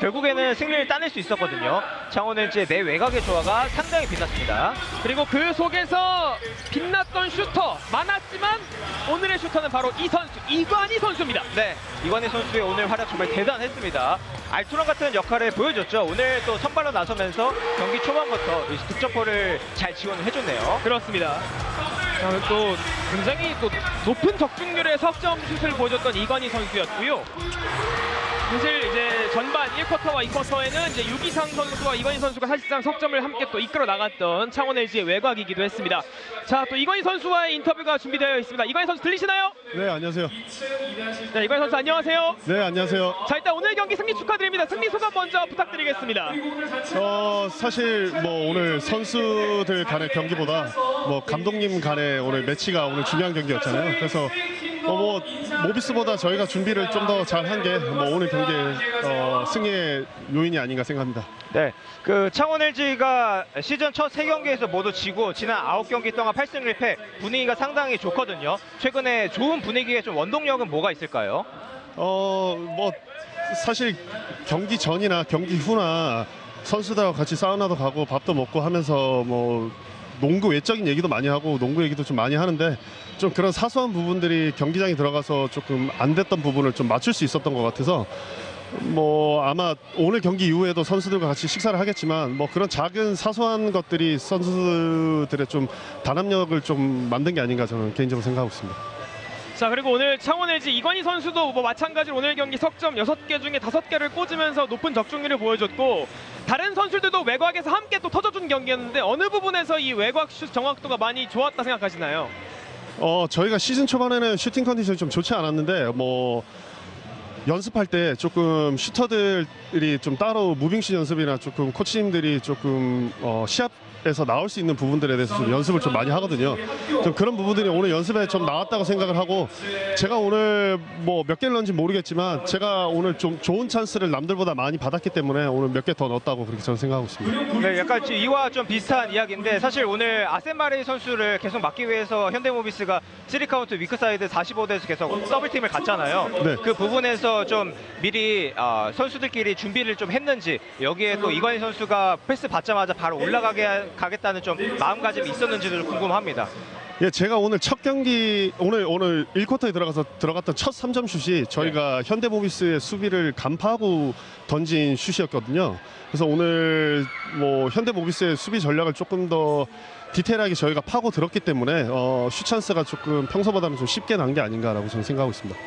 결국에는 승리를 따낼 수 있었거든요. 창원 LG의 내 외곽의 조화가 상당히 빛났습니다. 그리고 그 속에서 빛났던 슈터 많았지만 오늘의 슈터는 바로 이 선수 이관희 선수입니다. 네, 이관희 선수의 오늘 활약 정말 대단했습니다. 알투런 같은 역할을 보여줬죠. 오늘 또 선발로 나서면서 경기 초반부터 이 득점포를 잘 지원을 해줬네요. 그렇습니다. 자, 또 굉장히 또 높은 적중률의 석점 슛을 보여줬던 이관희 선수였고요. 사실 이제 전반 1쿼터와 2쿼터에는 이제 유기상 선수와 이관희 선수가 사실상 석점을 함께 또 이끌어 나갔던 창원 LG의 외곽이기도 했습니다. 자, 또 이관희 선수와의 인터뷰가 준비되어 있습니다. 이관희 선수 들리시나요? 네 안녕하세요. 네, 이관희 선수 안녕하세요. 네 안녕하세요. 자, 일단 오늘 경기 승리 축하드립니다. 승리 소감 먼저 부탁드리겠습니다. 어 사실 뭐 오늘 선수들 간의 경기보다 뭐 감독님 간의 오늘 매치가 오늘 중요한 경기였잖아요. 그래서 어, 뭐 모비스보다 저희가 준비를 좀 더 잘한 게 뭐 오늘 경기의 어, 승리의 요인이 아닌가 생각합니다. 네, 그 창원 LG가 시즌 첫세 경기에서 모두 지고 지난 아홉 경기 동안 8승 1패 분위기가 상당히 좋거든요. 최근에 좋은 분위기의 좀 원동력은 뭐가 있을까요? 어 뭐 사실 경기 전이나 경기 후나 선수들하고 같이 사우나도 가고 밥도 먹고 하면서 뭐 농구 외적인 얘기도 많이 하고 농구 얘기도 좀 많이 하는데 좀 그런 사소한 부분들이 경기장에 들어가서 조금 안 됐던 부분을 좀 맞출 수 있었던 것 같아서 뭐 아마 오늘 경기 이후에도 선수들과 같이 식사를 하겠지만 뭐 그런 작은 사소한 것들이 선수들의 좀 단합력을 좀 만든 게 아닌가 저는 개인적으로 생각하고 있습니다. 자 그리고 오늘 창원 LG 이관희 선수도 뭐 마찬가지로 오늘 경기 석점 6개 중에 5개를 꽂으면서 높은 적중률을 보여줬고 다른 선수들도 외곽에서 함께 또 터져준 경기였는데 어느 부분에서 이 외곽 슛 정확도가 많이 좋았다 생각하시나요? 어 저희가 시즌 초반에는 슈팅 컨디션이 좀 좋지 않았는데 뭐 연습할 때 조금 슈터들이 좀 따로 무빙슛 연습이나 조금 코치님들이 조금 어, 시합에서 나올 수 있는 부분들에 대해서 좀 연습을 좀 많이 하거든요. 좀 그런 부분들이 오늘 연습에 좀 나왔다고 생각을 하고 제가 오늘 뭐 몇 개를 넣은지 모르겠지만 제가 오늘 좀 좋은 찬스를 남들보다 많이 받았기 때문에 오늘 몇 개 더 넣었다고 그렇게 저는 생각하고 있습니다. 네, 약간 이와 좀 비슷한 이야기인데 사실 오늘 아센마레이 선수를 계속 막기 위해서 현대모비스가 3카운트 위크사이드 45대에서 계속 더블팀을 갔잖아요. 네. 그 부분에서 좀 미리 아, 선수들끼리 준비를 좀 했는지 여기에 또 이관희 선수가 패스 받자마자 바로 올라가게 가겠다는 좀 마음가짐이 있었는지도 궁금합니다. 예, 제가 오늘 첫 경기 오늘 오늘 1쿼터에 들어가서 들어갔던 첫 3점 슛이 저희가 현대모비스의 수비를 간파하고 던진 슛이었거든요. 그래서 오늘 뭐 현대모비스의 수비 전략을 조금 더 디테일하게 저희가 파고 들었기 때문에 어, 슛 찬스가 조금 평소보다는 좀 쉽게 난 게 아닌가라고 저는 생각하고 있습니다.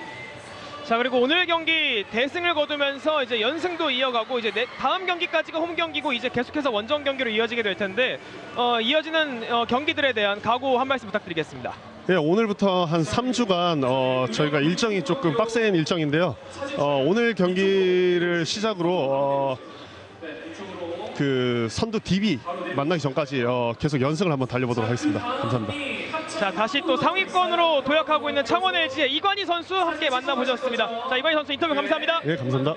자 그리고 오늘 경기 대승을 거두면서 이제 연승도 이어가고 이제 내- 다음 경기까지가 홈 경기고 이제 계속해서 원정 경기로 이어지게 될 텐데 어, 이어지는 어, 경기들에 대한 각오 한 말씀 부탁드리겠습니다. 예, 오늘부터 한 3주간 어, 저희가 일정이 조금 빡센 일정인데요. 어, 오늘 경기를 시작으로 어, 그 선두 DB 만나기 전까지 어, 계속 연승을 한번 달려보도록 하겠습니다. 감사합니다. 자 다시 또 상위권으로 도약하고 있는 창원 LG의 이관희 선수 함께 만나보셨습니다. 자 이관희 선수 인터뷰 감사합니다. 예, 감사합니다.